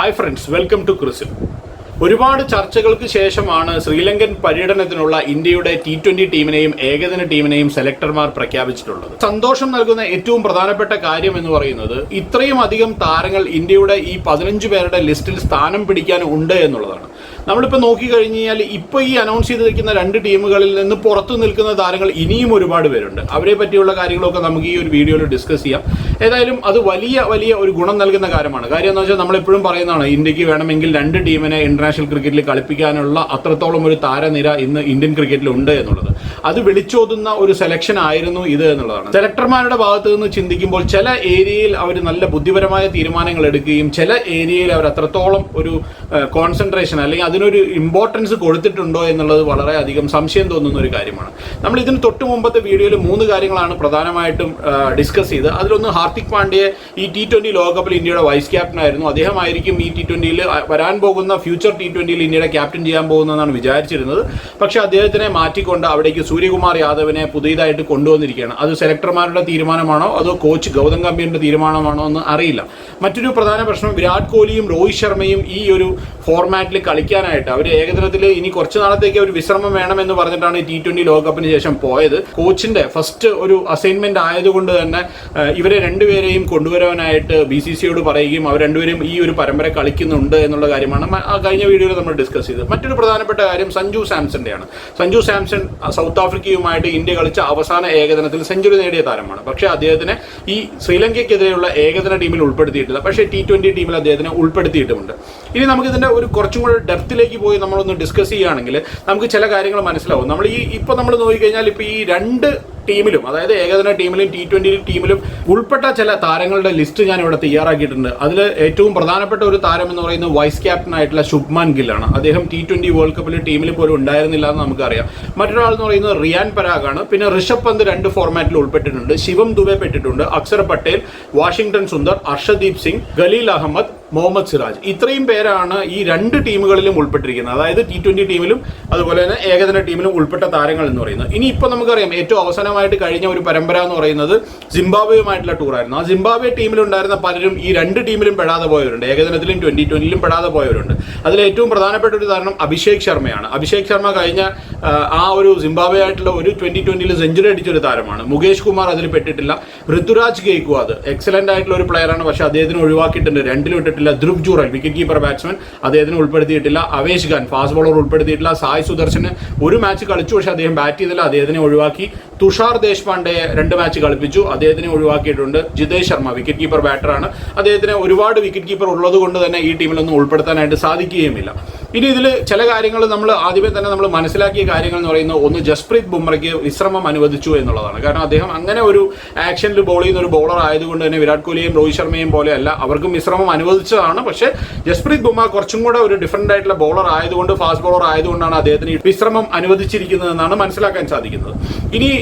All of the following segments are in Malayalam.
ഹായ് ഫ്രണ്ട്സ് വെൽക്കം ടു ക്രിസിൽ ഒരുപാട് ചർച്ചകൾക്ക് ശേഷമാണ് ശ്രീലങ്കൻ പര്യടനത്തിനുള്ള ഇന്ത്യയുടെ ടി ട്വന്റി ടീമിനെയും ഏകദിന ടീമിനെയും സെലക്ടർമാർ പ്രഖ്യാപിച്ചിട്ടുള്ളത്. സന്തോഷം നൽകുന്ന ഏറ്റവും പ്രധാനപ്പെട്ട കാര്യം എന്ന് പറയുന്നത് ഇത്രയും അധികം താരങ്ങൾ ഇന്ത്യയുടെ ഈ പതിനഞ്ച് പേരുടെ ലിസ്റ്റിൽ സ്ഥാനം പിടിക്കാൻ ഉണ്ട് എന്നുള്ളതാണ്. നമ്മളിപ്പോൾ നോക്കിക്കഴിഞ്ഞ് കഴിഞ്ഞാൽ ഇപ്പോൾ ഈ അനൗൺസ് ചെയ്തിരിക്കുന്ന രണ്ട് ടീമുകളിൽ നിന്ന് പുറത്തു നിൽക്കുന്ന താരങ്ങൾ ഇനിയും ഒരുപാട് പേരുണ്ട്. അവരെ പറ്റിയുള്ള കാര്യങ്ങളൊക്കെ നമുക്ക് ഈ ഒരു വീഡിയോയിൽ ഡിസ്കസ് ചെയ്യാം. ഏതായാലും അത് വലിയ വലിയ ഒരു ഗുണം നൽകുന്ന കാര്യമാണ്. കാര്യം എന്ന് വെച്ചാൽ നമ്മളെപ്പോഴും പറയുന്നതാണ് ഇന്ത്യയ്ക്ക് വേണമെങ്കിൽ രണ്ട് ടീമിനെ ഇന്റർനാഷണൽ ക്രിക്കറ്റിൽ കളിപ്പിക്കാനുള്ള അത്രത്തോളം ഒരു താരനിര ഇന്ന് ഇന്ത്യൻ ക്രിക്കറ്റിൽ ഉണ്ട് എന്നുള്ളത്. അത് വിളിച്ചോതുന്ന ഒരു സെലക്ഷൻ ആയിരുന്നു ഇത് എന്നുള്ളതാണ്. സെലക്ടർമാരുടെ ഭാഗത്ത് നിന്ന് ചിന്തിക്കുമ്പോൾ ചില ഏരിയയിൽ അവർ നല്ല ബുദ്ധിപരമായ തീരുമാനങ്ങൾ എടുക്കുകയും ചില ഏരിയയിൽ അവർ അത്രത്തോളം ഒരു കോൺസെൻട്രേഷൻ അല്ലെങ്കിൽ അതിനൊരു ഇമ്പോർട്ടൻസ് കൊടുത്തിട്ടുണ്ടോ എന്നുള്ളത് വളരെ അധികം സംശയം തോന്നുന്ന ഒരു കാര്യമാണ്. നമ്മൾ ഇതിന് തൊട്ട് മുമ്പത്തെ വീഡിയോയിൽ മൂന്ന് കാര്യങ്ങളാണ് പ്രധാനമായിട്ടും ഡിസ്കസ് ചെയ്ത് അതിലൊന്ന് ഹാർദിക് പാണ്ഡ്യയെ ഈ ടി ട്വന്റി ലോകകപ്പിൽ ഇന്ത്യയുടെ വൈസ് ക്യാപ്റ്റൻ ആയിരുന്നു. അദ്ദേഹമായിരിക്കും ഈ ടി ട്വന്റിയിൽ വരാൻ പോകുന്ന ഫ്യൂച്ചർ ടി ട്വന്റിയിൽ ഇന്ത്യയുടെ ക്യാപ്റ്റൻ ചെയ്യാൻ പോകുന്നതെന്നാണ് വിചാരിച്ചിരുന്നത്. പക്ഷേ അദ്ദേഹത്തിനെ മാറ്റിക്കൊണ്ട് അവിടേക്ക് സൂര്യകുമാർ യാദവിനെ പുതിയതായിട്ട് കൊണ്ടുവന്നിരിക്കുകയാണ്. അത് സെലക്ടർമാരുടെ തീരുമാനമാണോ? അതോ കോച്ച് ഗൗതം ഗംഭീറിന്റെ തീരുമാനമാണോ എന്ന് അറിയില്ല. മറ്റൊരു പ്രധാന പ്രശ്നം വിരാട് കോഹ്ലിയും രോഹിത് ശർമ്മയും ഈ ഒരു ഫോർമാറ്റിൽ കളിക്കാനായിട്ട് അവർ ഏകദിനത്തിൽ ഇനി കുറച്ച് നാളത്തേക്ക് ഒരു വിശ്രമം വേണമെന്ന് പറഞ്ഞിട്ടാണ് ടി ട്വന്റി ലോകകപ്പിന് ശേഷം പോയത്. കോച്ചിന്റെ ഫസ്റ്റ് ഒരു അസൈൻമെന്റ് ആയതുകൊണ്ട് തന്നെ ഇവരെ രണ്ടുപേരെയും കൊണ്ടുവരാനായിട്ട് ബി സി സിയോട് പറയുകയും അവർ രണ്ടുപേരും ഈ ഒരു പരമ്പര കളിക്കുന്നുണ്ട് എന്നുള്ള കാര്യമാണ് കഴിഞ്ഞ വീഡിയോയിൽ നമ്മൾ ഡിസ്കസ് ചെയ്തത്. മറ്റൊരു പ്രധാനപ്പെട്ട കാര്യം സഞ്ജു സാംസന്റെയാണ് സഞ്ജു സാംസൺ സൗത്ത് ആഫ്രിക്കയുമായിട്ട് ഇന്ത്യ കളിച്ച അവസാന ഏകദിനത്തിൽ സെഞ്ചുറി നേടിയ താരമാണ്. പക്ഷേ അദ്ദേഹത്തിനെ ഈ ശ്രീലങ്കയ്ക്കെതിരെയുള്ള ഏകദിന ടീമിൽ ഉൾപ്പെടുത്തിയിട്ടില്ല. പക്ഷേ ടി ട്വന്റി ടീമിൽ അദ്ദേഹത്തിനെ ഉൾപ്പെടുത്തിയിട്ടുമുണ്ട്. ഇനി നമുക്ക് ഇതിന്റെ ഒരു കുറച്ചും കൂടെ ഡെപ്തിലേക്ക് പോയി നമ്മളൊന്ന് ഡിസ്കസ് ചെയ്യുകയാണെങ്കിൽ നമുക്ക് ചില കാര്യങ്ങൾ മനസ്സിലാവും. നമ്മൾ ഈ ഇപ്പൊ നമ്മൾ നോക്കിക്കഴിഞ്ഞാൽ ഇപ്പൊ ഈ രണ്ട് ടീമിലും അതായത് ഏകദിന ടീമിലും ടി ട്വന്റി ടീമിലും ഉൾപ്പെട്ട ചില താരങ്ങളുടെ ലിസ്റ്റ് ഞാൻ ഇവിടെ തയ്യാറാക്കിയിട്ടുണ്ട്. അതിൽ ഏറ്റവും പ്രധാനപ്പെട്ട ഒരു താരം എന്ന് പറയുന്നത് വൈസ് ക്യാപ്റ്റൻ ആയിട്ടുള്ള ശുഭ്മാൻ ഗില്ലാണ് അദ്ദേഹം ടി ട്വന്റി വേൾഡ് കപ്പിൽ ടീമിൽ പോലും ഉണ്ടായിരുന്നില്ല എന്ന് നമുക്കറിയാം. മറ്റൊരാൾ എന്ന് പറയുന്നത് റിയാൻ പരാഗാണ് പിന്നെ ഋഷഭ് പന്ത് രണ്ട് ഫോർമാറ്റിൽ ഉൾപ്പെട്ടിട്ടുണ്ട്. ശിവം ദുബെ പെട്ടിട്ടുണ്ട്. അക്ഷർ പട്ടേൽ വാഷിംഗ്ടൺ സുന്ദർ അർഷദീപ് സിംഗ് ഖലീൽ അഹമ്മദ് മുഹമ്മദ് സിറാജ്. ഇത്രയും പേരാണ് ഈ രണ്ട് ടീമുകളിലും ഉൾപ്പെട്ടിരിക്കുന്നത്. അതായത് ടി ട്വന്റി ടീമിലും അതുപോലെ തന്നെ ഏകദിന ടീമിലും ഉൾപ്പെട്ട താരങ്ങൾ എന്ന് പറയുന്നത്. ഇനി ഇപ്പൊ നമുക്കറിയാം ഏറ്റവും അവസാനമായിട്ട് കഴിഞ്ഞ ഒരു പരമ്പര എന്ന് പറയുന്നത് സിംബാബ്വേയുമായിട്ടുള്ള ടൂറായിരുന്നു ആ സിംബാബ്വെ ടീമിലുണ്ടായിരുന്ന പലരും ഈ രണ്ട് ടീമിലും പെടാതെ പോയവരുണ്ട്. ഏകദിനത്തിലും ട്വന്റി ട്വന്റിയിലും പെടാതെ പോയവരുണ്ട്. അതിൽ ഏറ്റവും പ്രധാനപ്പെട്ട ഒരു താരണം അഭിഷേക് ശർമ്മയാണ്. അഭിഷേക് ശർമ്മ കഴിഞ്ഞ ആ, ഒരു സിംബാബ്വെ ആയിട്ടുള്ള ഒരു ട്വന്റി ട്വന്റിയിൽ സെഞ്ചുറി അടിച്ചൊരു താരമാണ്. മുകേഷ് കുമാർ അതിൽ പെട്ടിട്ടില്ല. ഋതുരാജ് ഗെയ്ക്വാദ്. എക്സലന്റ് ആയിട്ടുള്ള ഒരു പ്ലെയറാണ് പക്ഷെ അദ്ദേഹത്തിന് ഒഴിവാക്കിയിട്ടുണ്ട്. രണ്ടിലും ഇട്ടിട്ടില്ല Dhruv Jurel wicket keeper batsman അദ്ദേഹത്തിന് ഉൾപ്പെടുത്തിയിട്ടില്ല. അവേഷ് ഖാൻ ഫാസ്റ്റ് ബോളർ ഉൾപ്പെടുത്തിയിട്ടില്ല. സായ് സുദർശന് ഒരു മാച്ച് കളിച്ചു. പക്ഷേ അദ്ദേഹം ബാറ്റ് ചെയ്തില്ല. അദ്ദേഹത്തിനെ ഒഴിവാക്കി തുഷാർ ദേശ്പാണ്ഡെയെ രണ്ട് മാച്ച് കളിപ്പിച്ചു. അദ്ദേഹത്തിനെ ഒഴിവാക്കിയിട്ടുണ്ട് ജിതേഷ് ശർമ്മ വിക്കറ്റ് കീപ്പർ ബാറ്ററാണ് അദ്ദേഹത്തിന് ഒരുപാട് വിക്കറ്റ് കീപ്പർ ഉള്ളത് കൊണ്ട് തന്നെ ഈ ടീമിലൊന്നും ഉൾപ്പെടുത്താനായിട്ട് സാധിക്കുകയുമില്ല. ഇനി ഇതിൽ ചില കാര്യങ്ങൾ നമ്മൾ ആദ്യമേ തന്നെ നമ്മൾ മനസ്സിലാക്കിയ കാര്യങ്ങൾ എന്ന് പറയുന്നത് ഒന്ന് ജസ്പ്രീത് ബുംറയ്ക്ക് വിശ്രമം അനുവദിച്ചു എന്നുള്ളതാണ്. കാരണം അദ്ദേഹം അങ്ങനെ ഒരു ആക്ഷനിൽ ബോൾ ചെയ്യുന്ന ഒരു ബോളർ ആയതുകൊണ്ട് തന്നെ വിരാട് കോഹ്ലിയും രോഹിത് ശർമ്മയും പോലെയല്ല അവർക്കും വിശ്രമം അനുവദിച്ചതാണ്. പക്ഷേ ജസ്പ്രീത് ബുംറ കുറച്ചും കൂടെ ഒരു ഡിഫറെന്റ് ആയിട്ടുള്ള ബോളർ ആയതുകൊണ്ട് ഫാസ്റ്റ് ബോളർ ആയതുകൊണ്ടാണ് അദ്ദേഹത്തിന് വിശ്രമം അനുവദിച്ചിരിക്കുന്നതെന്നാണ് മനസ്സിലാക്കാൻ സാധിക്കുന്നത്. ഇനി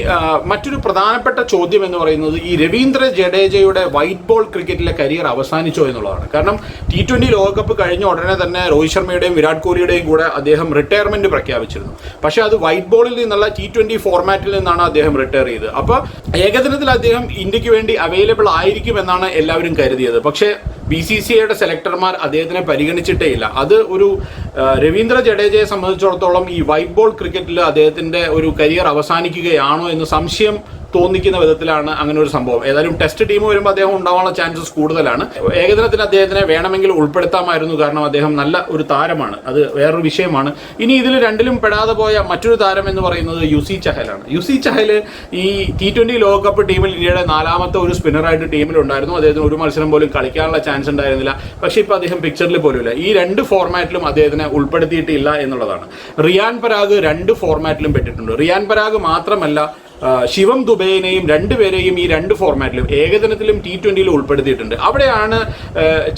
മറ്റൊരു പ്രധാനപ്പെട്ട ചോദ്യം എന്ന് പറയുന്നത് ഈ രവീന്ദ്ര ജഡേജയുടെ വൈറ്റ് ബോൾ ക്രിക്കറ്റിലെ കരിയർ അവസാനിച്ചോ എന്നുള്ളതാണ്. കാരണം ടി ട്വന്റി ലോകകപ്പ് കഴിഞ്ഞ ഉടനെ തന്നെ രോഹിത് ശർമ്മയുടെയും വിരാട് കോഹ്ലിയുടെയും കൂടെ അദ്ദേഹം റിട്ടയർമെന്റ് പ്രഖ്യാപിച്ചിരുന്നു. പക്ഷേ അത് വൈറ്റ് ബോളിൽ നിന്നുള്ള ടി ട്വന്റി ഫോർമാറ്റിൽ നിന്നാണ് അദ്ദേഹം റിട്ടയർ ചെയ്തത്. അപ്പോൾ ഏകദിനത്തിൽ അദ്ദേഹം ഇന്ത്യയ്ക്ക് വേണ്ടി അവൈലബിൾ ആയിരിക്കും എന്നാണ് എല്ലാവരും കരുതിയത്. പക്ഷേ ബി സി സി ഐയുടെ സെലക്ടർമാർ അദ്ദേഹത്തിനെ പരിഗണിച്ചിട്ടേ ഇല്ല. അത് ഒരു രവീന്ദ്ര ജഡേജയെ സംബന്ധിച്ചിടത്തോളം ഈ വൈറ്റ് ബോൾ ക്രിക്കറ്റിൽ അദ്ദേഹത്തിന്റെ ഒരു കരിയർ അവസാനിക്കുകയാണോ എന്ന് സംശയം തോന്നിക്കുന്ന വിധത്തിലാണ് അങ്ങനെ ഒരു സംഭവം. ഏതായാലും ടെസ്റ്റ് ടീം വരുമ്പോൾ അദ്ദേഹം ഉണ്ടാവാനുള്ള ചാൻസസ് കൂടുതലാണ്. ഏകദിനത്തിൽ അദ്ദേഹത്തിനെ വേണമെങ്കിൽ ഉൾപ്പെടുത്താമായിരുന്നു. കാരണം അദ്ദേഹം നല്ല ഒരു താരമാണ്. അത് വേറൊരു വിഷയമാണ്. ഇനി ഇതിൽ രണ്ടിലും പെടാതെ പോയ മറ്റൊരു താരം എന്ന് പറയുന്നത് യുസി ചഹലാണ്. യുസി ചഹൽ ഈ ടി ട്വന്റി ലോകകപ്പ് ടീമിൽ ഇന്ത്യയുടെ നാലാമത്തെ ഒരു സ്പിന്നറായിട്ട് ടീമിലുണ്ടായിരുന്നു. അദ്ദേഹത്തിന് ഒരു മത്സരം പോലും കളിക്കാനുള്ള ചാൻസ് ഉണ്ടായിരുന്നില്ല. പക്ഷേ ഇപ്പോൾ അദ്ദേഹം പിക്ചറിൽ പോലുമില്ല. ഈ രണ്ട് ഫോർമാറ്റിലും അദ്ദേഹത്തിനെ ഉൾപ്പെടുത്തിയിട്ടില്ല എന്നുള്ളതാണ്. റിയാൻ പരാഗ് രണ്ട് ഫോർമാറ്റിലും പെട്ടിട്ടുണ്ട്. റിയാൻ പരാഗ് മാത്രമല്ല ശിവം ദുബൈനെയും രണ്ടുപേരെയും ഈ രണ്ട് ഫോർമാറ്റിലും ഏകദിനത്തിലും ടി ട്വന്റിയിലും ഉൾപ്പെടുത്തിയിട്ടുണ്ട്. അവിടെയാണ്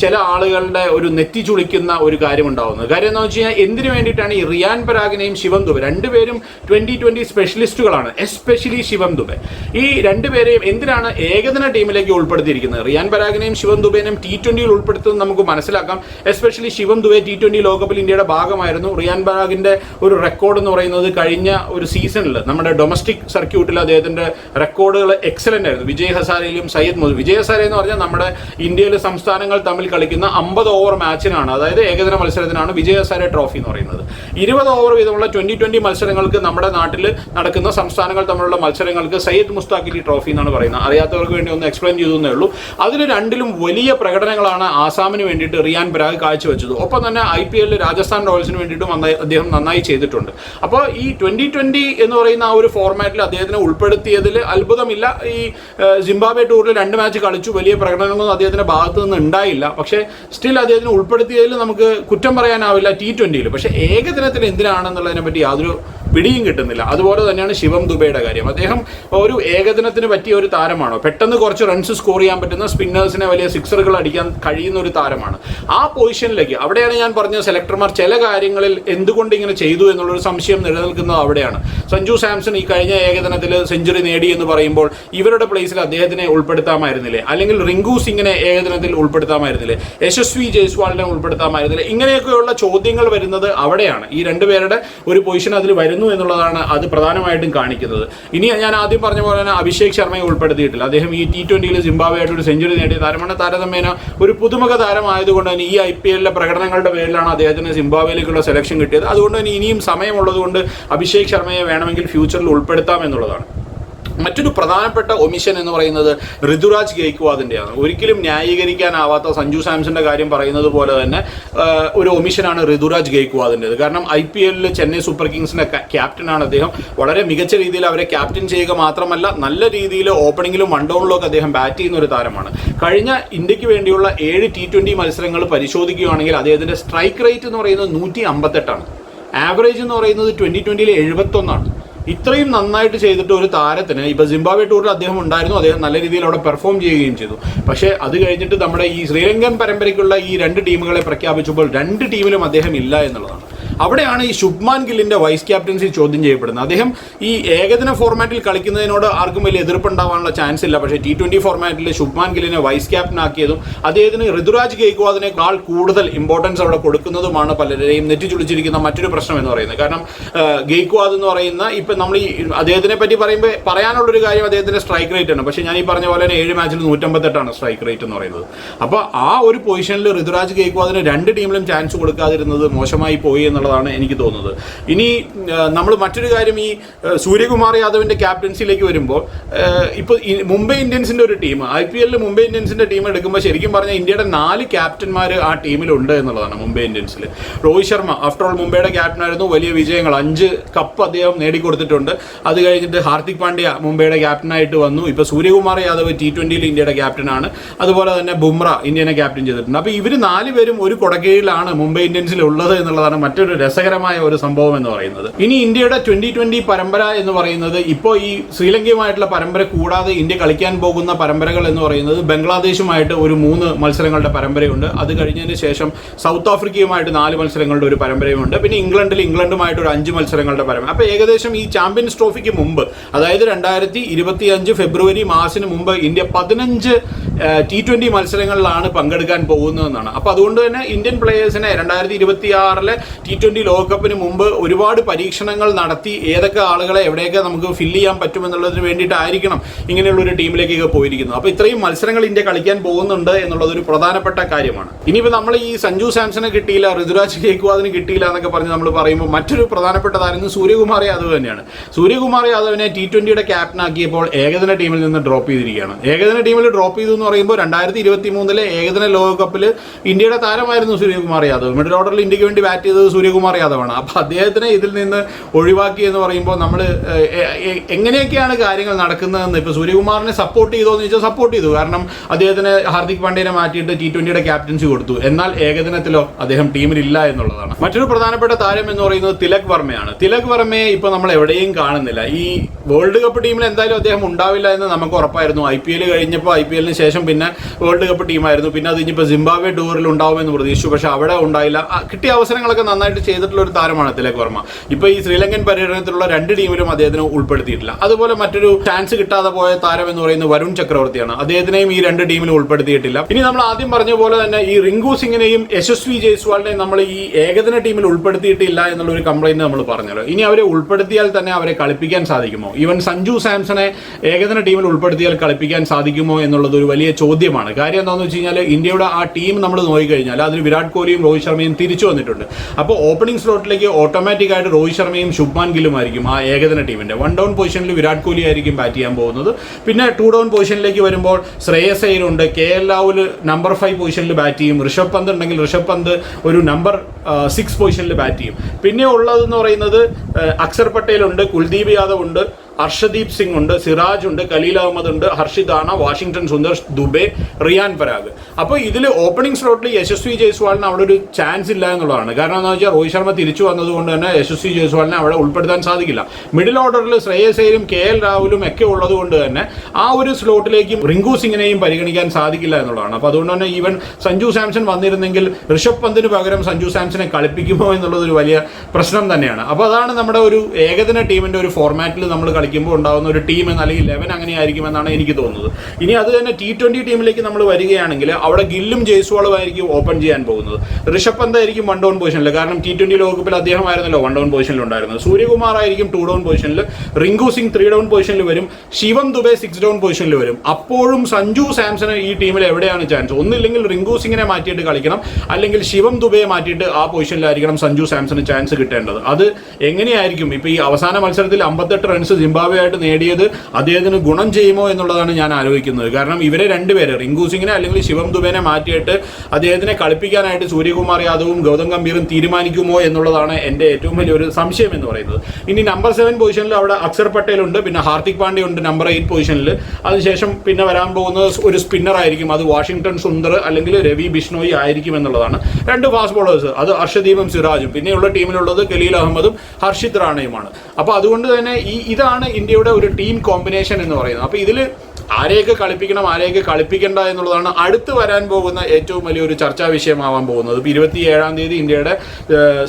ചില ആളുകളുടെ ഒരു നെറ്റി ചുളിക്കുന്ന ഒരു കാര്യം ഉണ്ടാവുന്നത്. കാര്യം എന്താണെന്ന് വെച്ച് കഴിഞ്ഞാൽ എന്തിനു വേണ്ടിയിട്ടാണ് ഈ റിയാൻ പരാഗിനെയും ശിവം ദുബെ രണ്ടുപേരും ട്വന്റി ട്വന്റി സ്പെഷ്യലിസ്റ്റുകളാണ് എസ്പെഷ്യലി ശിവം ദുബെ. ഈ രണ്ടുപേരെയും എന്തിനാണ് ഏകദിന ടീമിലേക്ക് ഉൾപ്പെടുത്തിയിരിക്കുന്നത്? റിയാൻ പരാഗിനെയും ശിവം ദുബേനെയും ടി ട്വന്റിയിൽ ഉൾപ്പെടുത്തുന്നത് നമുക്ക് മനസ്സിലാക്കാം. Especially Shivam Dube T twenty ലോകകപ്പിൽ ഇന്ത്യയുടെ ഭാഗമായിരുന്നു. റിയാൻ പരാഗിന്റെ ഒരു റെക്കോർഡ് എന്ന് പറയുന്നത് കഴിഞ്ഞ ഒരു സീസണിൽ നമ്മുടെ ഡൊമസ്റ്റിക് സർക്യൂട്ടിൽ ഔട്ടിൽ അദ്ദേഹത്തിന്റെ റെക്കോർഡുകൾ എക്സലന്റ് ആയിരുന്നു. വിജയ് ഹസാരയിലും സയ്യദ് മുസ് വിജയ് ഹസാര എന്ന് പറഞ്ഞാൽ നമ്മുടെ ഇന്ത്യയിലെ സംസ്ഥാനങ്ങൾ തമ്മിൽ കളിക്കുന്ന അമ്പത് ഓവർ മാച്ചിനാണ് അതായത് ഏകദിന മത്സരത്തിനാണ് വിജയ് ഹസാര ട്രോഫി എന്ന് പറയുന്നത്. ഇരുപത് ഓവർ വീതമുള്ള ട്വന്റി ട്വന്റി മത്സരങ്ങൾക്ക് നമ്മുടെ നാട്ടിൽ നടക്കുന്ന സംസ്ഥാനങ്ങൾ തമ്മിലുള്ള മത്സരങ്ങൾക്ക് സയ്യദ് മുസ്താഖ് അലി ട്രോഫി എന്നാണ് പറയുന്നത്. അറിയാത്തവർക്ക് വേണ്ടി ഒന്ന് എക്സ്പ്ലെയിൻ ചെയ്തേ ഉള്ളൂ. അതിൽ രണ്ടിലും വലിയ പ്രകടനങ്ങളാണ് ആസാമിന് വേണ്ടിയിട്ട് റിയാൻ ബ്രാഗ് കാഴ്ചവെച്ചത്. ഒപ്പം തന്നെ ഐ പി എല്ലിൽ രാജസ്ഥാൻ റോയൽസിന് വേണ്ടിയിട്ടും അദ്ദേഹം നന്നായി ചെയ്തിട്ടുണ്ട്. അപ്പോൾ ഈ ട്വന്റി ട്വന്റി എന്ന് പറയുന്ന ആ ഒരു ഫോർമാറ്റിൽ അദ്ദേഹത്തിനെ ഉൾപ്പെടുത്തിയതിൽ അത്ഭുതമില്ല. ഈ ജിംബാബെ ടൂറിൽ രണ്ട് മാച്ച് കളിച്ചു. വലിയ പ്രകടനങ്ങളൊന്നും അദ്ദേഹത്തിന്റെ ഭാഗത്ത് നിന്ന് ഉണ്ടായില്ല. പക്ഷേ സ്റ്റിൽ അദ്ദേഹത്തിന് ഉൾപ്പെടുത്തിയതിൽ നമുക്ക് കുറ്റം പറയാനാവില്ല ടി ട്വന്റിയിൽ പക്ഷേ ഏകദിനത്തിൽ എന്തിനാണെന്നുള്ളതിനെ പറ്റി യാതൊരു പിടിയും കിട്ടുന്നില്ല. അതുപോലെ തന്നെയാണ് ശിവം ദുബൈയുടെ കാര്യം. അദ്ദേഹം ഒരു ഏകദിനത്തിന് പറ്റിയ ഒരു താരമാണോ? പെട്ടെന്ന് കുറച്ച് റൺസ് സ്കോർ ചെയ്യാൻ പറ്റുന്ന സ്പിന്നേഴ്സിനെ വലിയ സിക്സറുകൾ അടിക്കാൻ കഴിയുന്ന ഒരു താരമാണ്. ആ പൊസിഷനിലേക്ക് അവിടെയാണ് ഞാൻ പറഞ്ഞ സെലക്ടർമാർ ചില കാര്യങ്ങളിൽ എന്തുകൊണ്ട് ഇങ്ങനെ ചെയ്തു എന്നുള്ളൊരു സംശയം നിലനിൽക്കുന്നത് അവിടെയാണ്. സഞ്ജു സാംസൺ ഈ കഴിഞ്ഞ ഏകദിനത്തിൽ സെഞ്ചുറി നേടി എന്ന് പറയുമ്പോൾ ഇവരുടെ പ്ലേസിൽ അദ്ദേഹത്തിനെ ഉൾപ്പെടുത്താമായിരുന്നില്ലേ? അല്ലെങ്കിൽ റിങ്കു സിംഗിനെ ഏകദിനത്തിൽ ഉൾപ്പെടുത്താമായിരുന്നില്ലേ? യശസ്വി ജയ്സ്വാളിനെ ഉൾപ്പെടുത്താമായിരുന്നില്ലേ? ഇങ്ങനെയൊക്കെയുള്ള ചോദ്യങ്ങൾ വരുന്നത് അവിടെയാണ്. ഈ രണ്ടുപേരുടെ ഒരു പൊസിഷൻ അതിൽ വരുന്നു എന്നുള്ളതാണ് അത് പ്രധാനമായിട്ടും കാണിക്കുന്നത്. ഇനി ഞാൻ ആദ്യം പറഞ്ഞ പോലെ തന്നെ അഭിഷേക് ശർമ്മയെ ഉൾപ്പെടുത്തിയിട്ടില്ല. അദ്ദേഹം ഈ ടി ട്വന്റിയിൽ സിംബാബ്വേയായിട്ട് ഒരു സെഞ്ചുറി നേടിയ താരമാണ് താരതമ്യേന ഒരു പുതുമുഖ താരമായതുകൊണ്ട് തന്നെ ഈ ഐ പി എല്ലിലെ പ്രകടനങ്ങളുടെ പേരിലാണ് അദ്ദേഹത്തിന് സിംബാബ്വേയിലേക്കുള്ള സെലക്ഷൻ കിട്ടിയത്. അതുകൊണ്ട് തന്നെ ഇനിയും സമയമുള്ളതുകൊണ്ട് അഭിഷേക് ശർമ്മയെ വേണമെങ്കിൽ ഫ്യൂച്ചറിൽ ഉൾപ്പെടുത്താം എന്നുള്ളതാണ്. മറ്റൊരു പ്രധാനപ്പെട്ട ഒമിഷൻ എന്ന് പറയുന്നത് ഋതുരാജ് ഗേക്വാദിന്റെയാണ് ഒരിക്കലും ന്യായീകരിക്കാനാവാത്ത സഞ്ജു സാംസന്റെ കാര്യം പറയുന്നത് പോലെ തന്നെ ഒരു ഒമിഷനാണ് ഋതുരാജ് ഗേക്വാദിന്റെത് കാരണം ഐ പി എല്ലിൽ ചെന്നൈ സൂപ്പർ കിങ്സിന്റെ ക്യാപ്റ്റനാണ് അദ്ദേഹം. വളരെ മികച്ച രീതിയിൽ അവരെ ക്യാപ്റ്റൻ ചെയ്യുക മാത്രമല്ല നല്ല രീതിയിൽ ഓപ്പണിങ്ങിലും വൺ ഡൗണിലും ഒക്കെ അദ്ദേഹം ബാറ്റ് ചെയ്യുന്ന ഒരു താരമാണ്. കഴിഞ്ഞ ഇന്ത്യയ്ക്ക് വേണ്ടിയുള്ള ഏഴ് ടി ട്വന്റി മത്സരങ്ങൾ പരിശോധിക്കുകയാണെങ്കിൽ അദ്ദേഹത്തിന്റെ സ്ട്രൈക്ക് റേറ്റ് എന്ന് പറയുന്നത് നൂറ്റി അമ്പത്തെട്ടാണ് ആവറേജ് എന്ന് പറയുന്നത് ട്വന്റി ട്വന്റിയിൽ എഴുപത്തൊന്നാണ്. ഇത്രയും നന്നായിട്ട് ചെയ്തിട്ട് ഒരു താരത്തിന് ഇപ്പൊ സിംബാബ്വെ ടൂറിൽ അദ്ദേഹം ഉണ്ടായിരുന്നു അദ്ദേഹം നല്ല രീതിയിൽ അവിടെ പെർഫോം ചെയ്യുകയും ചെയ്തു. പക്ഷേ അത് കഴിഞ്ഞിട്ട് നമ്മുടെ ഈ ശ്രീലങ്കൻ പരമ്പരയ്ക്കുള്ള ഈ രണ്ട് ടീമുകളെ പ്രഖ്യാപിച്ചപ്പോൾ രണ്ട് ടീമിലും അദ്ദേഹം ഇല്ല എന്നുള്ളതാണ്. അവിടെയാണ് ഈ ശുഭ്മാൻ ഗില്ലിന്റെ വൈസ് ക്യാപ്റ്റൻസി ചോദ്യം ചെയ്യപ്പെടുന്നത്. അദ്ദേഹം ഈ ഏകദിന ഫോർമാറ്റിൽ കളിക്കുന്നതിനോട് ആർക്കും വലിയ എതിർപ്പുണ്ടാവാനുള്ള ചാൻസ് ഇല്ല. പക്ഷേ ടി ട്വന്റി ഫോർമാറ്റിൽ ശുഭ്മാൻ ഗില്ലിനെ വൈസ് ക്യാപ്റ്റൻ ആക്കിയതും അദ്ദേഹത്തിന് ഋതുരാജ് ഗെയ്ക്വാദിനേക്കാൾ കൂടുതൽ ഇമ്പോർട്ടൻസ് അവിടെ കൊടുക്കുന്നതുമാണ് പലരെയും നെറ്റിച്ചുളിച്ചിരിക്കുന്ന മറ്റൊരു പ്രശ്നം എന്ന് പറയുന്നത്. കാരണം ഗെയ്ക്വാദ് എന്ന് പറയുന്ന ഇപ്പം നമ്മൾ ഈ അദ്ദേഹത്തിനെ പറ്റി പറയുമ്പോൾ പറയാനുള്ളൊരു കാര്യം അദ്ദേഹത്തിന്റെ സ്ട്രൈക്ക് റേറ്റ് ആണ്. പക്ഷേ ഞാൻ ഈ പറഞ്ഞ പോലെ തന്നെ ഏഴ് മാച്ചിൽ നൂറ്റമ്പത്തെട്ടാണ് സ്ട്രൈക്ക് റേറ്റ് എന്ന് പറയുന്നത്. അപ്പോൾ ആ ഒരു പൊസിഷനിൽ ഋതുരാജ് ഗെയ്ക്വാദിന് രണ്ട് ടീമിലും ചാൻസ് കൊടുക്കാതിരുന്നത് മോശമായി പോയി എന്നുള്ളതാണ് എനിക്ക് തോന്നുന്നത്. ഇനി നമ്മൾ മറ്റൊരു കാര്യം ഈ സൂര്യകുമാർ യാദവിന്റെ ക്യാപ്റ്റൻസിയിലേക്ക് വരുമ്പോൾ ഇപ്പോൾ മുംബൈ ഇന്ത്യൻസിന്റെ ഒരു ടീം ഐ പി എല്ലിൽ മുംബൈ ഇന്ത്യൻസിന്റെ ടീം എടുക്കുമ്പോൾ ശരിക്കും പറഞ്ഞാൽ ഇന്ത്യയുടെ നാല് ക്യാപ്റ്റന്മാർ ആ ടീമിലുണ്ട് എന്നുള്ളതാണ് മുംബൈ ഇന്ത്യൻസിൽ രോഹിത് ശർമ്മ ആഫ്റ്റർ ഓൾ മുംബൈയുടെ ക്യാപ്റ്റനായിരുന്നു വലിയ വിജയങ്ങൾ അഞ്ച് കപ്പ് അദ്ദേഹം നേടിക്കൊടുത്തിട്ടുണ്ട്. അത് കഴിഞ്ഞിട്ട് ഹാർദിക് പാണ്ഡ്യ മുംബൈയുടെ ക്യാപ്റ്റനായിട്ട് വന്നു. ഇപ്പോൾ സൂര്യകുമാർ യാദവ് ടി ട്വന്റിയിൽ ഇന്ത്യയുടെ ക്യാപ്റ്റനാണ് അതുപോലെ തന്നെ ബുംറ ഇന്ത്യനെ ക്യാപ്റ്റൻ ചെയ്തിട്ടുണ്ട്. അപ്പോൾ ഇവർ നാല് പേരും ഒരു കൊടകീഴിലാണ് മുംബൈ ഇന്ത്യൻസിൽ ഉള്ളത് എന്നുള്ളതാണ് മറ്റൊരു രസകരമായ ഒരു സംഭവം എന്ന് പറയുന്നത്. ഇനി ഇന്ത്യയുടെ ട്വന്റി ട്വന്റി പരമ്പര എന്ന് പറയുന്നത് ഇപ്പോൾ ഈ ശ്രീലങ്കയുമായിട്ടുള്ള പരമ്പര കൂടാതെ ഇന്ത്യ കളിക്കാൻ പോകുന്ന പരമ്പരകൾ എന്ന് പറയുന്നത് ബംഗ്ലാദേശുമായിട്ട് ഒരു മൂന്ന് മത്സരങ്ങളുടെ പരമ്പരയുണ്ട്. അത് കഴിഞ്ഞതിന് ശേഷം സൗത്ത് ആഫ്രിക്കയുമായിട്ട് നാല് മത്സരങ്ങളുടെ ഒരു പരമ്പരയുമുണ്ട്. പിന്നെ ഇംഗ്ലണ്ടിൽ ഇംഗ്ലണ്ടുമായിട്ട് ഒരു അഞ്ച് മത്സരങ്ങളുടെ പരമ്പര. അപ്പോൾ ഏകദേശം ഈ ചാമ്പ്യൻസ് ട്രോഫിക്ക് മുമ്പ് അതായത് രണ്ടായിരത്തി ഇരുപത്തി അഞ്ച് ഫെബ്രുവരി മാസത്തിന് മുമ്പ് ഇന്ത്യ പതിനഞ്ച് ടി ട്വന്റി മത്സരങ്ങളിലാണ് പങ്കെടുക്കാൻ പോകുന്നതെന്നാണ്. അപ്പോൾ അതുകൊണ്ട് തന്നെ ഇന്ത്യൻ പ്ലേയേഴ്സിനെ രണ്ടായിരത്തി ഇരുപത്തി ആറിലെ ടി ട്വന്റി ലോകകപ്പിന് മുമ്പ് ഒരുപാട് പരീക്ഷണങ്ങൾ നടത്തി ഏതൊക്കെ ആളുകളെ എവിടെയൊക്കെ നമുക്ക് ഫില്ല് ചെയ്യാൻ പറ്റുമെന്നുള്ളതിന് വേണ്ടിയിട്ടായിരിക്കണം ഇങ്ങനെയുള്ള ഒരു ടീമിലേക്കൊക്കെ പോയിരിക്കുന്നത്. അപ്പോൾ ഇത്രയും മത്സരങ്ങൾ ഇന്ത്യ കളിക്കാൻ പോകുന്നുണ്ട് എന്നുള്ളത് ഒരു പ്രധാനപ്പെട്ട കാര്യമാണ്. ഇനിയിപ്പോൾ നമ്മൾ ഈ സഞ്ജു സാംസനെ കിട്ടിയില്ല ഋതുരാജ് ഗേക്വാദിന് കിട്ടിയില്ല എന്നൊക്കെ പറഞ്ഞ് നമ്മൾ പറയുമ്പോൾ മറ്റൊരു പ്രധാനപ്പെട്ട താരം സൂര്യകുമാർ യാദവ് തന്നെയാണ്. സൂര്യകുമാർ യാദവിനെ ടി ട്വന്റിയുടെ ക്യാപ്റ്റനാക്കിയപ്പോൾ ഏകദിന ടീമിൽ നിന്ന് ഡ്രോപ്പ് ചെയ്തിരിക്കുകയാണ്. ഏകദിന ടീമിൽ ഡ്രോപ്പ് ചെയ്തു എന്ന് പറയുമ്പോൾ രണ്ടായിരത്തി ഇരുപത്തി മൂന്നിലെ ഏകദിന ലോകകപ്പിൽ ഇന്ത്യയുടെ താരമായിരുന്നു സൂര്യകുമാർ യാദവ്. മിഡിൽ ഓർഡറിൽ ഇന്ത്യയ്ക്ക് വേണ്ടി ബാറ്റ് ചെയ്തത് സൂര്യകുമാർ യാദവാണ്. അപ്പോൾ അദ്ദേഹത്തിനെ ഇതിൽ നിന്ന് ഒഴിവാക്കി എന്ന് പറയുമ്പോൾ നമ്മൾ എങ്ങനെയൊക്കെയാണ് കാര്യങ്ങൾ നടക്കുന്നതെന്ന് ഇപ്പോൾ സൂര്യകുമാറിനെ സപ്പോർട്ട് ചെയ്തോ എന്ന് ചോദിച്ചാൽ സപ്പോർട്ട് ചെയ്തു. കാരണം അദ്ദേഹത്തിന് ഹാർദിക് പാണ്ഡ്യനെ മാറ്റിയിട്ട് ടി ട്വന്റിയുടെ ക്യാപ്റ്റൻസി കൊടുത്തു. എന്നാൽ ഏകദിനത്തിലോ അദ്ദേഹം ടീമിലില്ല എന്നുള്ളതാണ്. മറ്റൊരു പ്രധാനപ്പെട്ട താരം എന്ന് പറയുന്നത് തിലക് വർമ്മയാണ്. തിലക് വർമ്മയെ ഇപ്പോൾ നമ്മൾ എവിടെയും കാണുന്നില്ല. ഈ വേൾഡ് കപ്പ് ടീമിൽ എന്തായാലും അദ്ദേഹം ഉണ്ടാവില്ല എന്ന് നമുക്ക് ഉറപ്പായിരുന്നു. ഐ പി എൽ കഴിഞ്ഞപ്പോൾ ഐ പി എല്ലിന് ശേഷം പിന്നെ വേൾഡ് കപ്പ് ടീമായിരുന്നു. പിന്നെ അത് ഇനിയിപ്പോൾ സിംബാബ്വെ ടൂറിൽ ഉണ്ടാവുമെന്ന് പ്രതീക്ഷിച്ചു. പക്ഷെ അവിടെ ഉണ്ടായില്ല. കിട്ടിയ അവസരങ്ങളൊക്കെ നന്നായിട്ട് നന്നായിട്ട് ചെയ്തിട്ടുള്ള ഒരു താരമാണ് തിലക് വർമ്മ. ഇപ്പൊ ഈ ശ്രീലങ്കൻ പര്യടനത്തിലുള്ള രണ്ട് ടീമിലും അദ്ദേഹത്തിന് ഉൾപ്പെടുത്തിയിട്ടില്ല. അതുപോലെ മറ്റൊരു ചാൻസ് കിട്ടാതെ പോയ താരം എന്ന് പറയുന്നത് വരുൺ ചക്രവർത്തിയാണ്. അദ്ദേഹത്തിനെയും ഈ രണ്ട് ടീമിലും ഉൾപ്പെടുത്തിയിട്ടില്ല. ഇനി നമ്മൾ ആദ്യം പറഞ്ഞ പോലെ തന്നെ ഈ റിങ്കു സിംഗിനെയും യശസ്വി ജയ്സ്വാളിനെയും നമ്മൾ ഈ ഏകദിന ടീമിൽ ഉൾപ്പെടുത്തിയിട്ടില്ല എന്നുള്ള ഒരു കംപ്ലൈന്റ് നമ്മൾ പറഞ്ഞല്ലോ. ഇനി അവരെ ഉൾപ്പെടുത്തിയാൽ തന്നെ അവരെ കളിപ്പിക്കാൻ സാധിക്കുമോ? ഈവൻ സഞ്ജു സാംസണെ ഏകദിന ടീമിൽ ഉൾപ്പെടുത്തിയാൽ കളിപ്പിക്കാൻ സാധിക്കുമോ എന്നുള്ളത് ഒരു വലിയ ചോദ്യമാണ്. കാര്യം എന്താണെന്ന് വെച്ച് കഴിഞ്ഞാൽ ഇന്ത്യയുടെ ആ ടീം നമ്മൾ നോക്കിക്കഴിഞ്ഞാൽ അതിൽ വിരാട് കോഹ്ലിയും രോഹിത് ശർമ്മയും തിരിച്ചു വന്നിട്ടുണ്ട്. അപ്പോൾ ഓപ്പണിംഗ് സ്ലോട്ടിലേക്ക് ഓട്ടോമാറ്റിക് ആയിട്ട് രോഹിത് ശർമ്മയും ശുഭ്മാൻ ഗില്ലും ആയിരിക്കും ആ ഏകദിന ടീമിന്റെ. വൺ ഡൗൺ പൊസിഷനിൽ വിരാട് കോഹ്ലി ആയിരിക്കും ബാറ്റ് ചെയ്യാൻ പോകുന്നത്. പിന്നെ ടു ഡൗൺ പൊസിഷനിലേക്ക് വരുമ്പോൾ Shreyas അയ്യരുണ്ട്. K L Rahul number five പൊസിഷനിൽ ബാറ്റ് ചെയ്യും. ഋഷഭ് പന്ത് ഉണ്ടെങ്കിൽ ഋഷഭ് പന്ത് ഒരു നമ്പർ സിക്സ് പൊസിഷനിൽ ബാറ്റ് ചെയ്യും. പിന്നെ ഉള്ളതെന്ന് പറയുന്നത് അക്സർ ഉണ്ട് കുൽദീപ് യാദവ് ഉണ്ട്. ഹർഷദീപ് സിംഗ് ഉണ്ട് സിറാജ് ഉണ്ട് കലീൽ അഹമ്മദ് ഉണ്ട് ഹർഷിദ് ആണ വാഷിംഗ്ടൺ സുന്ദർ ദുബെ റിയാൻ പരാഗ്. അപ്പോൾ ഇതിൽ ഓപ്പണിംഗ് സ്ലോട്ടിൽ യശസ്വി ജയ്സ്വാളിന് അവിടെ ഒരു ചാൻസ് ഇല്ല എന്നുള്ളതാണ്. കാരണം എന്താ വെച്ചാൽ രോഹിത് ശർമ്മ തിരിച്ചു വന്നതുകൊണ്ട് തന്നെ യശസ്വി ജയ്സ്വാളിനെ അവിടെ ഉൾപ്പെടുത്താൻ സാധിക്കില്ല. മിഡിൽ ഓർഡറിൽ ശ്രേയസ് അയ്യരും കെ എൽ രാഹുലും ഒക്കെ ഉള്ളത് കൊണ്ട് തന്നെ ആ ഒരു സ്ലോട്ടിലേക്കും റിങ്കു സിംഗിനെയും പരിഗണിക്കാൻ സാധിക്കില്ല എന്നുള്ളതാണ്. അപ്പോൾ അതുകൊണ്ട് തന്നെ ഈവൻ സഞ്ജു സാംസൺ വന്നിരുന്നെങ്കിൽ ഋഷഭ് പന്തിന് പകരം സഞ്ജു സാംസനെ കളിപ്പിക്കുമോ എന്നുള്ളത് ഒരു വലിയ പ്രശ്നം തന്നെയാണ്. അപ്പോൾ അതാണ് നമ്മുടെ ഒരു ഏകദിന ടീമിന്റെ ഒരു ഫോർമാറ്റിൽ നമ്മൾ കളിക്കുമ്പോൾ ഉണ്ടാകുന്ന ഒരു ടീം എന്ന അല്ലെങ്കിൽ ലെവൻ അങ്ങനെയായിരിക്കുമെന്നാണ് എനിക്ക് തോന്നുന്നത്. ഇനി അത് തന്നെ ടി ട്വന്റി ടീമിലേക്ക് നമ്മൾ വരികയാണെങ്കിൽ അവിടെ ഗില്ലും ജയ്സ്വാളും ആയിരിക്കും ഓപ്പൺ ചെയ്യാൻ പോകുന്നത്. ഋഷഭ് പന്ത് ആയിരിക്കും വൺ ഡൗൺ പൊസിഷനിൽ കാരണം ടി ട്വന്റി ലോകകപ്പിൽ അദ്ദേഹമായിരുന്നല്ലോ വൺ ഡൗൺ പൊസിഷനിൽ ഉണ്ടായിരുന്നത്. സൂര്യകുമാർ ആയിരിക്കും ടു ഡൗൺ പൊസിഷനിൽ റിങ്കു സിംഗ് ത്രീ ഡൗൺ പൊസിഷനിൽ വരും. ശിവം ദുബെ സിക്സ് ഡൗൺ പൊസിഷനിൽ വരും. അപ്പോഴും സഞ്ജു സാംസണ് ഈ ടീമിൽ എവിടെയാണ് ചാൻസ് ഒന്നില്ലെങ്കിൽ റിങ്കു സിംഗിനെ മാറ്റിയിട്ട് കളിക്കണം. അല്ലെങ്കിൽ ശിവം ദുബയെ മാറ്റിയിട്ട് ആ പൊസിഷനിലായിരിക്കണം സഞ്ജു സാംസണ് ചാൻസ് കിട്ടേണ്ടത്. അത് എങ്ങനെയായിരിക്കും? ഇപ്പൊ ഈ അവസാന മത്സരത്തിൽ അമ്പത്തെട്ട് റൺസ് ജിംബാബ്വെ ആയിട്ട് നേടിയത് അദ്ദേഹത്തിന് ഗുണം ചെയ്യുമോ എന്നുള്ളതാണ് ഞാൻ ആലോചിക്കുന്നത്. കാരണം ഇവരെ രണ്ടുപേരെ റിങ്കു സിംഗിനെ അല്ലെങ്കിൽ ശിവം ദുബേനെ മാറ്റിയിട്ട് അദ്ദേഹത്തിനെ കളിപ്പിക്കാനായിട്ട് സൂര്യകുമാർ യാദവും ഗൗതം ഗംഭീറും തീരുമാനിക്കുമോ എന്നുള്ളതാണ് എന്റെ ഏറ്റവും വലിയൊരു സംശയം എന്ന് പറയുന്നത്. ഇനി നമ്പർ സെവൻ പൊസിഷനിൽ അവിടെ അക്സർ പട്ടേൽ ഉണ്ട് പിന്നെ ഹാർദിക് പാണ്ഡ്യ ഉണ്ട് നമ്പർ എയ്റ്റ് പൊസിഷനിൽ അതിനുശേഷം പിന്നെ വരാൻ പോകുന്നത് ഒരു സ്പിന്നർ ആയിരിക്കും അത് വാഷിംഗ്ടൺ സുന്ദർ അല്ലെങ്കിൽ രവി ബിഷ്ണോയി ആയിരിക്കും എന്നുള്ളതാണ്. രണ്ട് ഫാസ്റ്റ് ബോളേഴ്സ് അത് അർഷദീപും സിറാജും. പിന്നെയുള്ള ടീമിലുള്ളത് കലീൽ അഹമ്മദും ഹർഷിത് റാണയുമാണ്. അപ്പോൾ അതുകൊണ്ട് തന്നെ ഈ ഇതാണ് ഇന്ത്യയുടെ ഒരു ടീം കോമ്പിനേഷൻ എന്ന് പറയുന്നത്. അപ്പോൾ ഇതിൽ ആരെയൊക്കെ കളിപ്പിക്കണം ആരെയൊക്കെ കളിപ്പിക്കേണ്ട എന്നുള്ളതാണ് അടുത്ത് വരാൻ പോകുന്ന ഏറ്റവും വലിയൊരു ചർച്ചാ വിഷയമാവാൻ പോകുന്നത്. ഇപ്പോൾ ഇരുപത്തി ഏഴാം തീയതി ഇന്ത്യയുടെ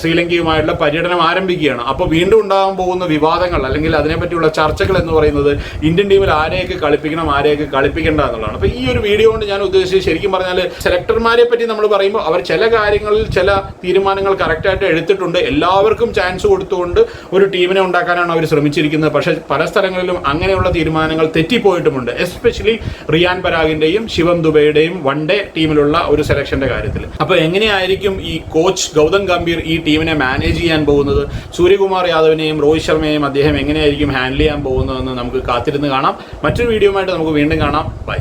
ശ്രീലങ്കയുമായിട്ടുള്ള പര്യടനം ആരംഭിക്കുകയാണ്. അപ്പോൾ വീണ്ടും ഉണ്ടാകാൻ പോകുന്ന വിവാദങ്ങൾ അല്ലെങ്കിൽ അതിനെപ്പറ്റിയുള്ള ചർച്ചകൾ എന്ന് പറയുന്നത് ഇന്ത്യൻ ടീമിൽ ആരെയൊക്കെ കളിപ്പിക്കണം ആരെയൊക്കെ കളിപ്പിക്കേണ്ട എന്നുള്ളതാണ്. അപ്പോൾ ഈ ഒരു വീഡിയോ കൊണ്ട് ഞാൻ ഉദ്ദേശിച്ചത് ശരിക്കും പറഞ്ഞാൽ സെലക്ടർമാരെ പറ്റി നമ്മൾ പറയുമ്പോൾ അവർ ചില കാര്യങ്ങളിൽ ചില തീരുമാനങ്ങൾ കറക്റ്റായിട്ട് എടുത്തിട്ടുണ്ട്. എല്ലാവർക്കും ചാൻസ് കൊടുത്തുകൊണ്ട് ഒരു ടീമിനെ ഉണ്ടാക്കാനാണ് അവർ ശ്രമിച്ചിരിക്കുന്നത്. പക്ഷേ പല സ്ഥലങ്ങളിലും അങ്ങനെയുള്ള തീരുമാനങ്ങൾ തെറ്റിപ്പോയിട്ടുമുണ്ട്. എസ്പെഷ്യലി റിയാൻ പരാഗിന്റെയും ശിവം ദുബൈയുടെയും വൺ ഡേ ടീമിലുള്ള ഒരു സെലക്ഷന്റെ കാര്യത്തിൽ അപ്പൊ എങ്ങനെയായിരിക്കും ഈ കോച്ച് ഗൗതം ഗംഭീർ ഈ ടീമിനെ മാനേജ് ചെയ്യാൻ പോകുന്നത്? സൂര്യകുമാർ യാദവിനെയും രോഹിത് ശർമ്മയെയും അദ്ദേഹം എങ്ങനെയായിരിക്കും ഹാൻഡിൽ ചെയ്യാൻ പോകുന്നതെന്ന് നമുക്ക് കാത്തിരുന്ന് കാണാം. മറ്റൊരു വീഡിയോ ആയിട്ട് നമുക്ക് വീണ്ടും കാണാം. ബൈ